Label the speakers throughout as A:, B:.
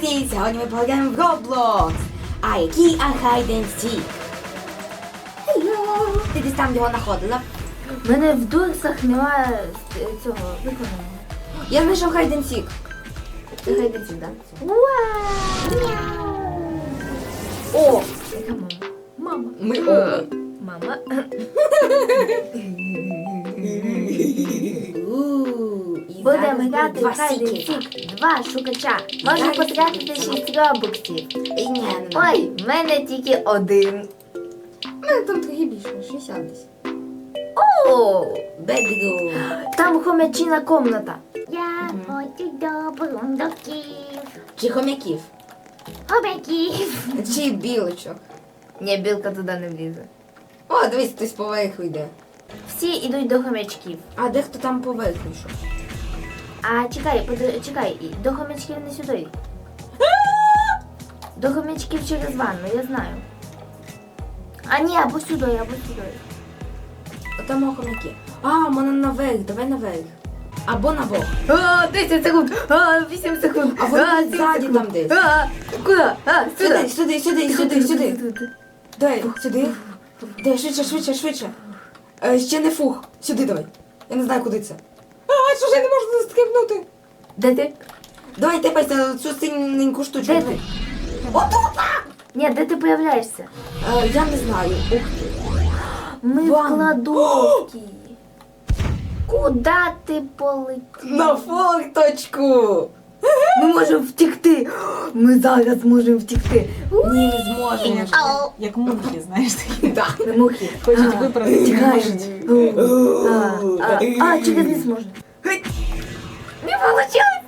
A: Друзі, сьогодні ми пограємо в Roblox. А який Seek? Hello. Ти десь там його знаходила?
B: У мене в дурсах немає е, цього виконаного.
A: Я знайшов Hide and Seek.
B: Гайди сюди. О! Яка мама? Мама.
A: Ми оба.
B: Мама. Будемо грати
A: два
B: в. Сік. Два шукача. Можна
A: Зараз
B: потратити 6 робоксів.
A: Ні,
B: Ой, в мене тільки один.
A: У мене там трохи більше, 60 десь.
B: О!
A: Бедру.
B: Там хомячина комната.
C: Я хочу до бурундуків.
A: Чи хомяків?
C: Хомяків.
A: Чи білочок?
B: Ні, білка туди не влізе.
A: О, дивись, хтось поверху йде.
B: Всі йдуть до хомячків.
A: А дехто там поверху йшов.
B: А чекай, под... чекай, до хомячків не сюди. До хомячків через ванну, я знаю. А ні, або сюди, або сюди.
A: Там хомяки. А, мене наверх, давай наверх. Або на бок.
B: А, 10 секунд, а, 8 секунд.
A: А вони
B: а, 7
A: ззаді
B: секунд.
A: там десь.
B: А, куди? А,
A: Сюди,
B: сюди.
A: сюди, сюди, сюди, сюди. Дай, сюди. Дай, швидше, швидше, швидше. Е, ще не фух. Сюди давай. Я не знаю, куди це. А, що не можу застрибнути?
B: Де ти?
A: Давай тепайся цю синеньку штучку.
B: Де ти?
A: Отут!
B: Ні, де ти появляєшся?
A: Е, я не знаю. Ух ти.
B: Ми в кладовці. Куда ти полетів?
A: На форточку!
B: Ми можемо втекти. Ми зараз можемо втекти.
A: Ні, не зможемо.
C: Ау.
D: Як мухи, знаєш, такі.
A: Да.
B: Мухи.
D: Хочуть
B: А,
D: виправити,
B: Тікають. А, а, а, через не зможна. Не получилось.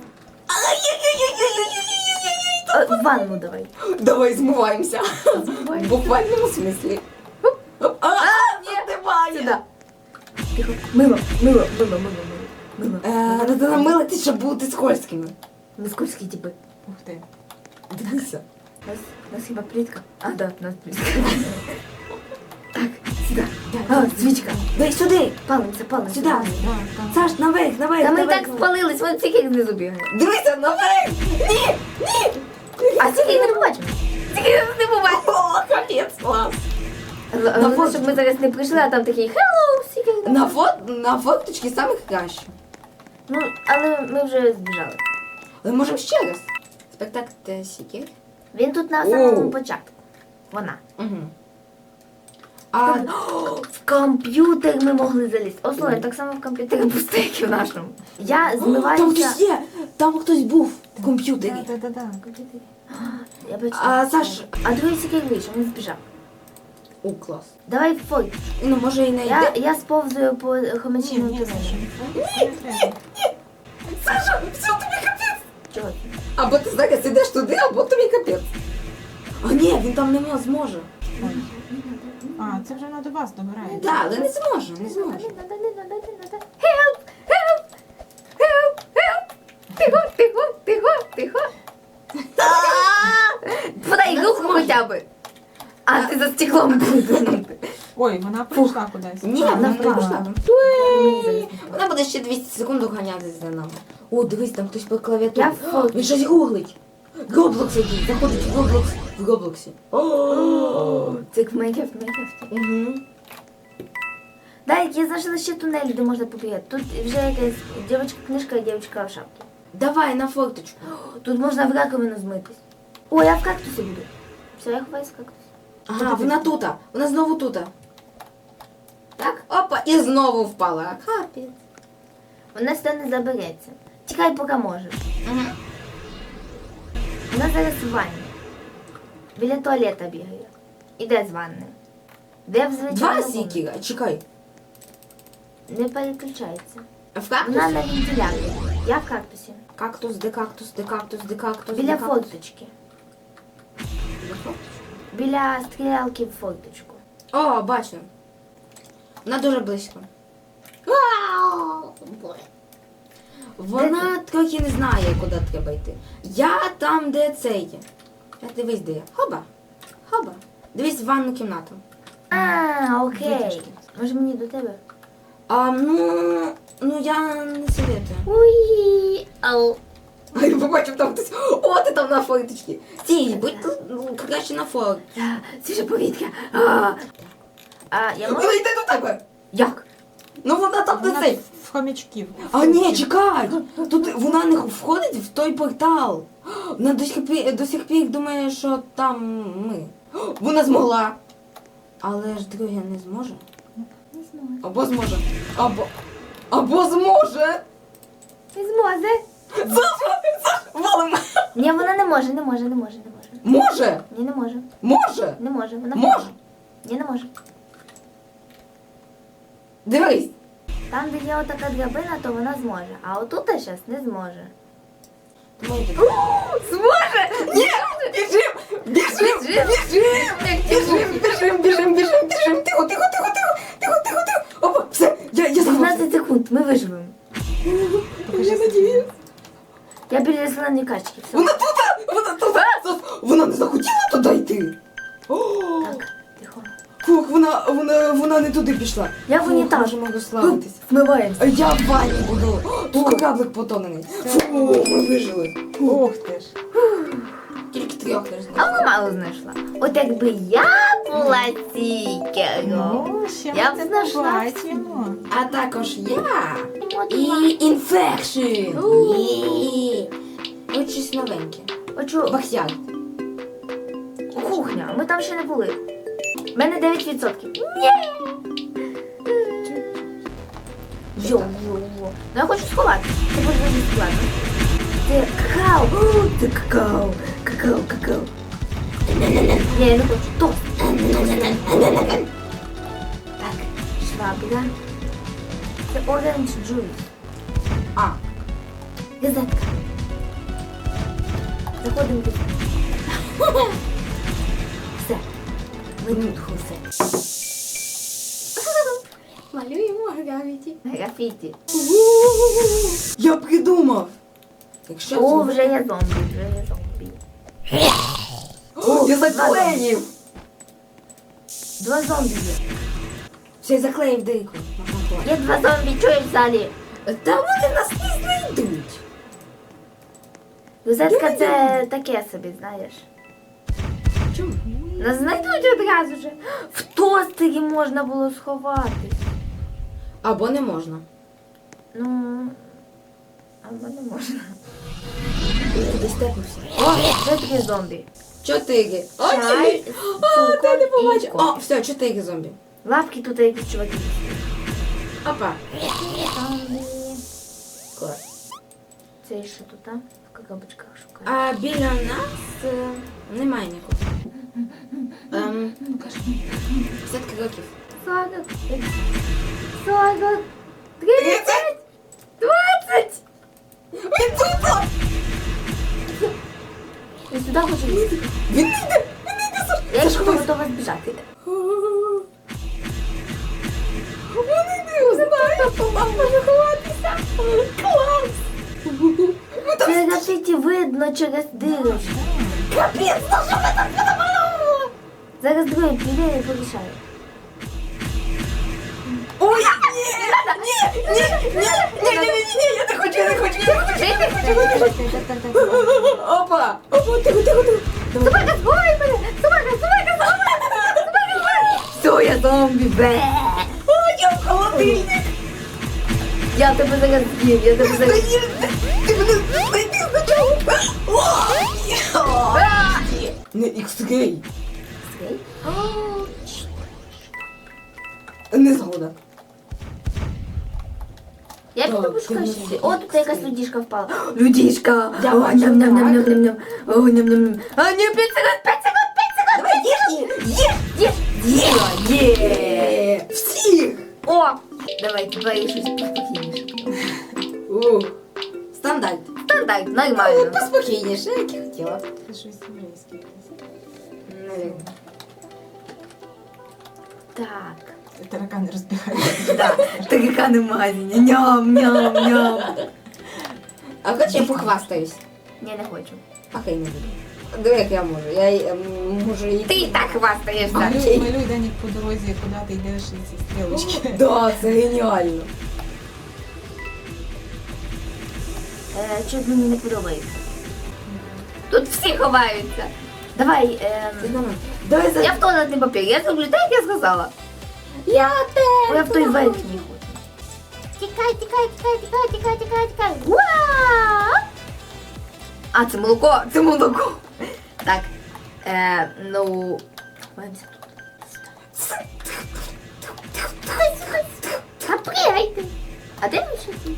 B: Ванну давай.
A: Давай змиваємося. В буквальному смислі.
B: Мило, мило, мило, мило, мило.
A: Треба намилитись, щоб бути скользкими.
B: Ми скользкі типи.
D: Ух ти.
A: Дивися.
B: У нас, хіба плітка? А, да, у нас плітка. Так, сюди. А, свічка.
A: Дай сюди.
B: Палимося, палимося.
A: Сюди. Саш, наверх, наверх.
B: Та ми
A: наверх.
B: так спалились, вон тільки знизу бігає.
A: Дивися, наверх. Ні, ні.
B: А стільки не побачимо. Стільки не побачимо.
A: О, капець, клас.
B: Головне,
A: фото.
B: щоб ми зараз не прийшли, а там такий hello, стільки.
A: На, фот, на фоточки самих краще.
B: Ну, але ми вже збіжали.
A: Але можемо ще раз. Спектакль сіки.
B: Він тут на самому
A: Оу.
B: початку. Вона.
A: Угу. А,
B: В комп'ютер ми могли залізти. О, слухай, так само в комп'ютері пусте, як і в нашому. Я
A: там
B: змиваюся.
A: хтось є. Там хтось був в комп'ютері.
D: Да, да, да.
B: Я бачу.
A: А, Саш.
B: А другий сікер вийшов, він збіжав.
A: О, клас.
B: Давай фой.
A: Ну, може і не
B: Я,
A: йде.
B: я сповзую по
D: ні,
B: тунелю.
D: Саша,
A: все, тобі капець.
B: Чого?
A: Або ти зараз ідеш туди, або тобі капець. А ні, він там не мо- зможе.
D: Ой. А, це вже на до вас добирається.
A: Так, але не зможе, не
B: надо. Help! Help! Help! Help! Тихо, тихо, тихо, тихо. Подай руку хоча б. А ти за стеклом будеш.
D: Ой, вона прийшла кудись.
A: Ні, вона прийшла. Вона буде ще 200 секунд доганятися за нами. О, дивись, там хтось по клавіатурі. Він щось гуглить. Роблокс який, заходить в Роблокс в Роблоксі.
B: Це як в Майнкрафт, Майнкрафт.
A: Угу.
B: Дай, я знайшла ще тунель, де можна побігати. Тут вже якась дівчинка-книжка і дівчинка в шапці.
A: Давай на форточку.
B: Тут можна в раковину змитись. О, я в кактусі буду. Все, я ховаюсь в кактусі.
A: Ага, вона тута. Вона знову тута. Так, опа, і знову впала. Капець.
B: Вона сюди не забереться. Тікай, поки можеш.
A: Угу.
B: Вона зараз в ванні. Біля туалета бігає. Іде з ванни. Де в звичайному?
A: Два сікіра, чекай.
B: Не переключається.
A: В
B: Вона на вентиляторі. Я в кактусі.
A: Кактус, де кактус, де кактус, де кактус,
B: Біля
A: де кактус.
B: форточки.
A: Біля
B: стрілялки в форточку.
A: О, бачу. Вона дуже близько. Вона трохи не знає, куди треба йти. Я там, де це є. Я дивись, де я. Хоба. Хоба. Дивись в ванну кімнату.
B: А, окей.
A: Витяжки.
B: Може мені до тебе?
A: А, ну, ну я не советую.
B: Уї. Ау.
A: А я побачив там хтось. О, ти там на форточці. Стій, будь тут ну, краще на форт.
B: Свіже повітря. А, а я можу?
A: Вона йде до тебе.
B: Як?
A: Ну вона там
D: Вона
A: цей.
D: в хомячків.
A: А ні, чекай! Тут вона не входить в той портал. Вона до сих пір, до сих пір думає, що там ми. Вона змогла. Але ж друге не зможе.
B: Не зможе.
A: Або зможе. Або. Або зможе.
B: Не зможе.
A: Валим.
B: Ні, вона не може, не може, не може, не може.
A: Може!
B: Ні, не може.
A: Може!
B: Не може. Вона
A: Може.
B: Ні, не може.
A: Дивись!
B: Там, де є отака драбина, то вона зможе. А отут зараз не зможе.
A: Зможе! Ні! Біжим! Біжим! Біжим! Біжим! Біжим! Біжим! Біжим! Біжим! Тихо, тихо, тихо, тихо! Тихо, тихо, тихо! Опа! Все! Я, я сховався!
B: 15 секунд, ми виживемо.
A: Я надіюсь.
B: Я біля зеленої качки. Все.
A: Вона тут! Вона тут! Вона не захотіла туди йти!
B: Так, тихо.
A: Фух, вона, вона, вона не туди пішла.
B: Я в
A: Фух,
B: унітаз.
A: Можемо розслабитись.
B: Вмиваємося.
A: А Я в ванні буду. Тут кораблик потонений. Фу, ми вижили.
D: Ух ти ж.
A: Тільки трьох не
B: А
A: знаю.
B: вона мало знайшла. От якби я була тікером.
D: Ну, ще
B: Я б
D: це
B: знайшла.
D: побачимо.
A: А також я. І інфекшн. Ні. Ось щось новеньке.
B: Очу, кухня, ми там ще не були. У мене 9%. Ні! Йо-йо-йо. Ну я хочу сховати. Це буде дуже складно. Це какао. О, Це какао. Какао, какао. Ні, я не хочу. Тост. Так, швабра. Це orange juice.
A: А,
B: Газетка. Заходимо Все. Тут все.
C: Малюємо гравіті.
B: Графіті.
A: я придумав. Якщо
B: О, вже є зомбі, вже є зомбі.
A: О, я заклеїв.
B: Два зомбі є.
A: Все, я заклеїв дейку.
B: Є два зомбі, чуєш в залі?
A: Та вони нас не знайдуть.
B: Розетка це таке собі, знаєш.
A: Чому?
B: Нас знайдуть одразу же. В тостері можна було сховатись.
A: Або не можна.
B: Ну. Або не можна.
A: Я туди степнувся.
B: О, вже три зомбі.
A: Чотири. О,
B: Чай,
A: ні. О, ти не
B: і
A: побачив. О, все, чотири зомбі.
B: Лавки тут якісь чуваки.
A: Опа.
B: Зомбі.
A: Клас.
B: Це що тут, а? В коробочках шукаю.
A: А біля нас е, немає нікого. Ем, 50 років.
B: 40. 40. 30. 20.
A: Він тут!
B: Я сюди хочу лізти.
A: Він йде! Він йде! Саш!
B: Я
A: Саш,
B: ще готова збіжати.
A: Він йде! Знає, що нам може ховатися! Клас!
B: Це графіті видно через дирочку.
A: капець, що ми намалювали?
B: Зараз другий піде і порішає.
A: Ой, ні! Ні! Ні! Ні! Ні! Ні! Ні! Ні! Я не хочу, я не хочу, я не хочу, я не хочу! Опа! Опа, тихо, тихо, тихо!
B: Собака, сховай мене! Собака, собака, собака! Собака, собака! Все, я зомбі, бе!
A: А, я в холодильник!
B: Я тебе зараз з'їм, я тебе зараз...
A: Ти ти мене знайди спочатку! О, ні. Не X-Ray.
B: Скей?
A: Не згода.
B: Я піду
A: Так,
B: пошукаю
A: я
B: ще.
A: не
B: О, тут якась людішка впала. Людішка!
A: Я
B: О,
A: бачу,
B: ням-ням-ням-ням-ням. О, ням-ням-ням. А, ні, 5 секунд, 5 секунд, 5 секунд!
A: Давай, їж її! Їж!
B: Є! Є!
A: Є! Всіх!
B: О! Давай, тепер я щось поспокійніше.
A: Ух. Стандарт.
B: Стандарт,
A: Ну,
B: нормально.
A: поспокійніше, як я хотіла.
D: Це щось єврейське. якесь.
B: Так.
D: Таракани розбігаються.
B: Да, таракани магазині. Ням, ням, ням.
A: А хоч я похвастаюсь.
B: Ні, не хочу.
A: Окей, не буду. Диви, як я можу. Я й, ем, можу і...
B: Ти і так хвастаєшся.
D: Малюй, малюй Данік по дорозі, куди ти йдеш і ці стрілочки.
A: Да, це геніально.
B: Е, Щось мені не подобається. Тут всі ховаються. Давай, ем.
A: Давай за...
B: я в туалетний папір, я зроблю так, як я сказала.
C: Я
B: Бо я в той
C: теж.
B: верхній хочу.
C: Тікай, тікай, тікай, тікай, тікай, тікай, тікай. Уа!
B: А, це молоко, це молоко. Так, е, ну. ховаємося тут. А де ми ще тут?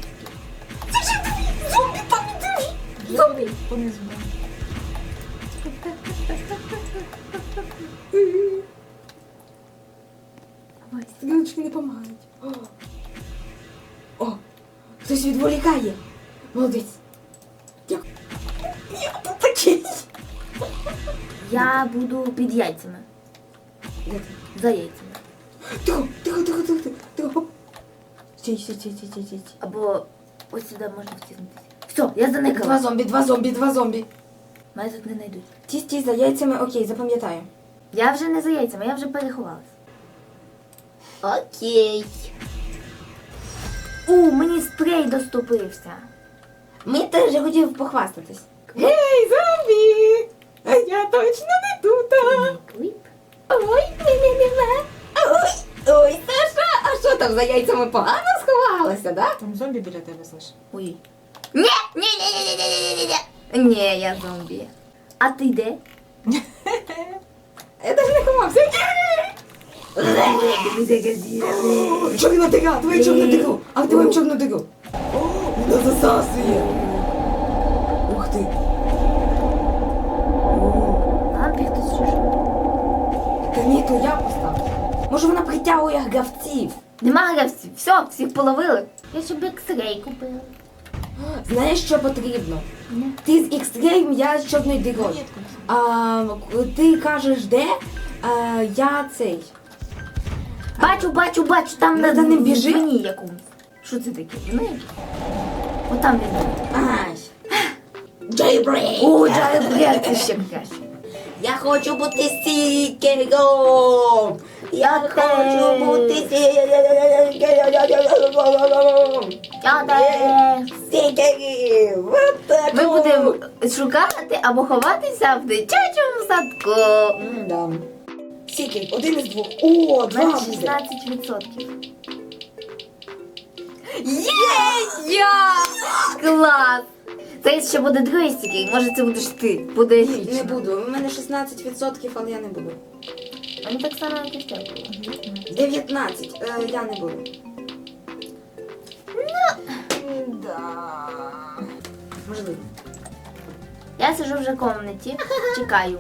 D: Зомбі понизу.
A: Стрілочки не допомагають. О. О, хтось відволікає. Молодець. Дякую. Я тут такий.
B: Я буду під яйцями.
A: Де ти?
B: За яйцями.
A: Тихо, тихо, тихо, тихо, тихо, тихо. Стій, стій, стій, стій, стій, стій.
B: Або ось сюди можна втиснутися. Все, я
A: Два
B: заникала.
A: зомбі, два зомбі, два зомбі.
B: Мене тут не знайдуть.
A: Ті стій за яйцями, окей, запам'ятаю.
B: Я вже не за яйцями, я вже переховалась. Окей. У, мені спрей доступився.
A: Ми теж хотів похвастатись. Гей, зомбі! А я точно не тут.
B: Кліп.
A: Ой, мене нема. Ой, ой, Саша, а що там за яйцями погано сховалося, да?
D: Там зомбі біля тебе, Саш.
B: Ой. Ні, ні, ні, ні, ні, ні, ні, ні. Ні, я зомбі. А ти де?
A: Я даже не ховався. Чорна дира, твоя чорна дира. Активуємо чорну диру. О, Вона засасує. Ух ти.
B: Лампі хтось що?
A: Та ні, то я поставлю. Може вона притягує гравців.
B: Нема гравців. Все, всіх половили. Я щоб ексрей купила.
A: Знаєш, що потрібно? Ти з X-Game, я з чорної дирою. А, ти кажеш де? А, я цей.
B: Бачу, бачу, бачу, там на
A: за ним біжи.
B: Мені якомусь. Що це таке? Знаєш? Отам він.
A: Ай. Jailbreak.
B: О, джайбрек, це ще краще.
A: Я хочу бути сікером. Я хочу бути сікером.
B: Я теж.
A: Сікерів. Вот так.
B: Ми будемо шукати або ховатися в дитячому садку.
A: Сікер, один із двох. О,
B: У
A: два
B: мене
A: буде.
B: 16%. Є! Я! Клас! Це ще буде другий стікер, може це будеш ти. Буде
A: Ні,
B: епічно.
A: Не буду. У мене 16%, але я не буду.
B: Мені так само, як і в тебе було.
A: 19. Е, я не буду.
D: Да.
A: Можливо.
B: Я сижу вже в комнаті, чекаю.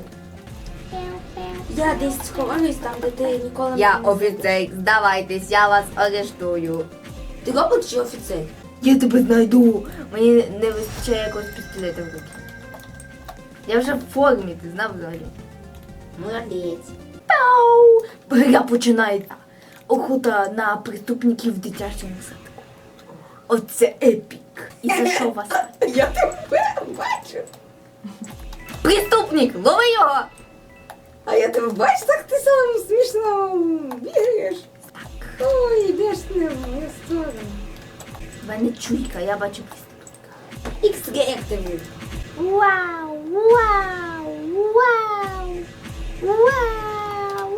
A: Я десь сховаюсь там, де ти ніколи
B: Я
A: мене не
B: офіцер, здавайтесь, я вас арештую.
A: Ти робот чи офіцер?
B: Я тебе знайду. Мені не вистачає якогось пістолета в руки. Я вже в формі, ти знав взагалі.
A: Молодець.
B: Пау! Гра починається. Охота на преступників в дитячому садку. Оце епік. І за що вас?
A: Я тебе бачу.
B: Преступник! Лови його!
A: А я тебе бачу, так ти сам смішно бігаєш. Ой, йдеш з ним в мою сторону.
B: Мене чуйка, я бачу преступника.
A: X активуй.
C: Вау, вау, вау, вау.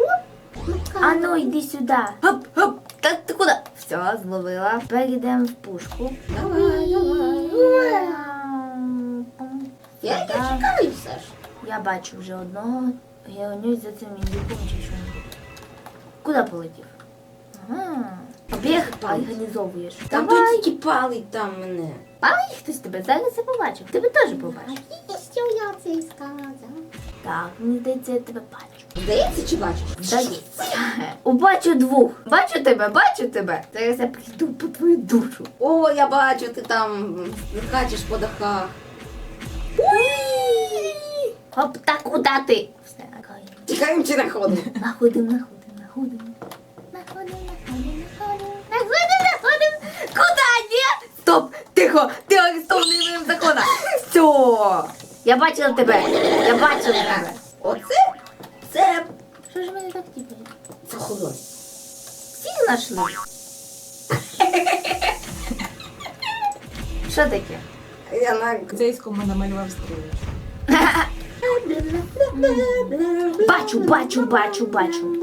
B: А ну йди сюди. Хоп, хоп. Так ти куди? Все, зловила. Тепер йдемо в пушку.
A: Давай, давай. Я, я чекаю, Саш.
B: Я бачу вже одного. Я гонюсь за цим індюком чи що. Куди полетів? Ага. Біг організовуєш.
A: Там
B: Давай.
A: тільки палить там мене.
B: Палить хтось тебе, зараз я побачив. Тебе теж побачив.
C: І що я це сказав?
B: Так, мені здається, я тебе бачу.
A: Здається чи бачиш?
B: Здається. Убачу двох. Бачу тебе, бачу тебе. Зараз я прийду по твою душу.
A: О, я бачу, ти там скачеш по дахах.
B: Хоп, так куди ти? Все, окей.
A: Тікаємо чи находимо?
B: Находим, находим, находим. Ні? Стоп! Тихо! Ти арестований моїм законом! Все! Я бачила тебе! Я бачила тебе!
A: Оце? Це
B: Що ж мене так тіпає?
A: прохолодь.
B: Всіх знайшли? Що таке?
A: Я на
D: Цейському намалював стрілочку.
B: Бачу, бачу, бачу, бачу.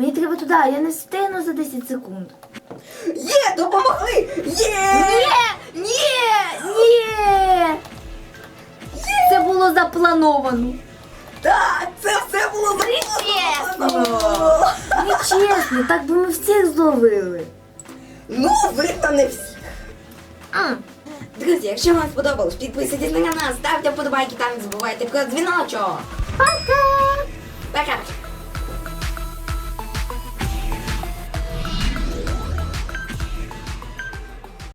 B: Мені треба туди, я не встигну за 10 секунд.
A: Є, допомогли! Є!
B: Ні! Ні! Ні! Це було заплановано.
A: Так, це все було заплановано!
B: Нечесно, так би ми всіх зловили.
A: Ну, ви та не всі.
B: А,
A: Друзі, якщо вам сподобалось, підписуйтесь на канал, ставте вподобайки та не забувайте про дзвіночок.
C: Пока!
A: Пока!